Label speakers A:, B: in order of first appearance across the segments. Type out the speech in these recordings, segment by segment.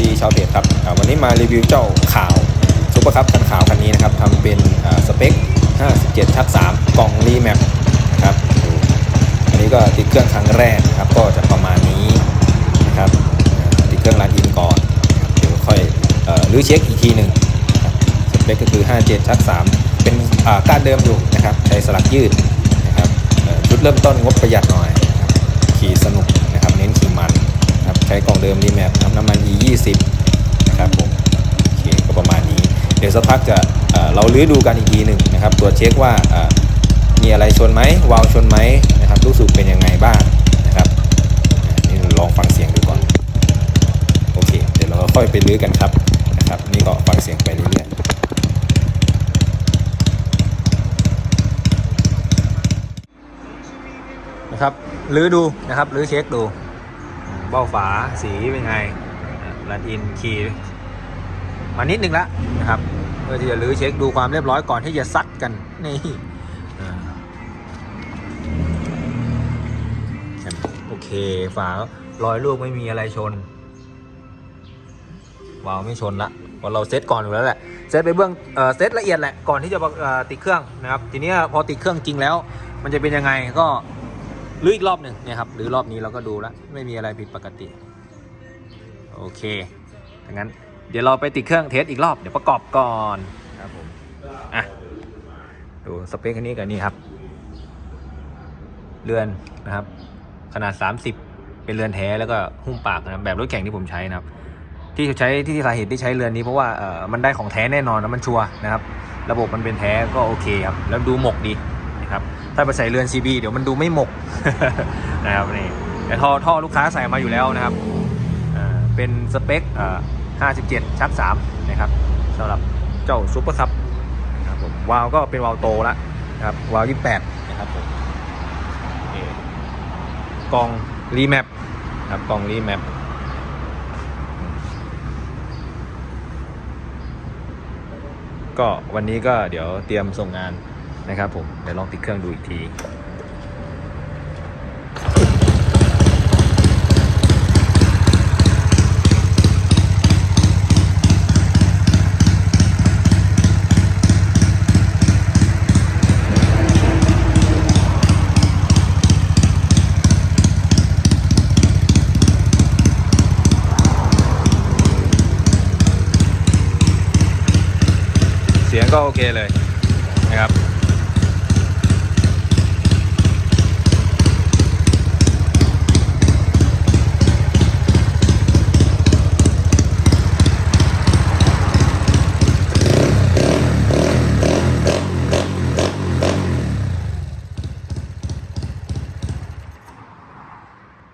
A: ดีชาวเพจครับวันนี้มารีวิวเจ้าข่าวซุปเปอร์คัพคันขาวคันนี้นะครับทำเป็นสเปค 57ชัก3กล่องรีแมปนะครับอันนี้ก็ติดเครื่องครั้งแรกนะครับก็จะประมาณนี้นะครับติดเครื่องรันอินก่อนเดี๋ยวค่อยรื้อเช็คอีกทีหนึ่งสเปคก็คือ 57ชัก3เป็นอ่าก้านเดิมอยู่นะครับใช้สลักยืดนะครับเอ่อชุดเริ่มต้นงบประหยัดหน่อยขี่สนุก ช้กล่องเดิมรีแมปทำน้ำมัน E 20 นะครับผมโอเคก็ประมาณนี้ เดี๋ยวสักพักจะเเราลื้อดูกันอีกทีหนึ่งนะครับตรวจเช็คว่ามีอะไรชนไหมวาล์วชนไหมนะครับรู้สึกเป็นยังไงบ้างนะครับนี่ลองฟังเสียงดูก่อนโอเคเดี๋ยวเราค่อยไปลื้อกันครับนะครับนี่ก็ฟังเสียงไปเรื่อยๆนะครับลื้อดูนะครับลื้อเช็คดู เบ้าฝาสีเป็นไงรันอินคีย์มานิดนึงละนะครับเพื่อที่จะรื้อเช็คดูความเรียบร้อยก่อนที่จะซัดกันนี่โอเคฝารอยลูกไม่มีอะไรชนวาวไม่ชนละเพราะเราเซตก่อนอยู่แล้วแหละเซตไปเบื้องเอ่อเซตละเอียดแหละก่อนที่จะเอ่อติดเครื่องนะครับ ทีนี้พอติดเครื่องจริงแล้ว มันจะเป็นยังไงก็ หรืออีกรอบหนึ่งเนี่ยครับหรือรอบนี้เราก็ดูแล้วไม่มีอะไรผิดปกติ โอเคดังนั้นเดี๋ยวเราไปติดเครื่องเทสอีกรอบเดี๋ยวประกอบก่อนครับผมอะดูสเปคคันนี้กับนี่ครับ เรือนนะครับ ขนาด 30 เป็นเรือนแท้แล้วก็หุ้มปากนะครับแบบรถแข่งที่ผมใช้นะครับ ที่ใช้ที่สาเหตุที่ใช้เรือนนี้เพราะว่าเออมันได้ของแท้แน่นอนนะมันชัวร์นะครับ ระบบมันเป็นแท้ก็โอเคครับแล้วดูหมกดีนะครับ ถ้าไปใส่เรือน CB เดี๋ยวมันดูไม่หมกนะครับนี่แต่ท่อท่อลูกค้าใส่มาอยู่แล้วนะครับเป็นสเปคอ่า57 ชัก 3 นะครับสำหรับเจ้าซูเปอร์คัพนะครับผมวาล์วก็เป็นวาล์วโตแล้วนะครับวาล์ว28 นะครับผมกล่องรีแมปครับกล่องรีแมปก็วันนี้ก็เดี๋ยวเตรียมส่งงาน นะครับผมเดี๋ยวลองติดเครื่องดูอีกทีเสียงก็โอเคเลยนะครับ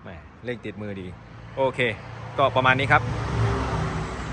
A: แหม เลขติดมือดี โอเค ก็ประมาณนี้ครับ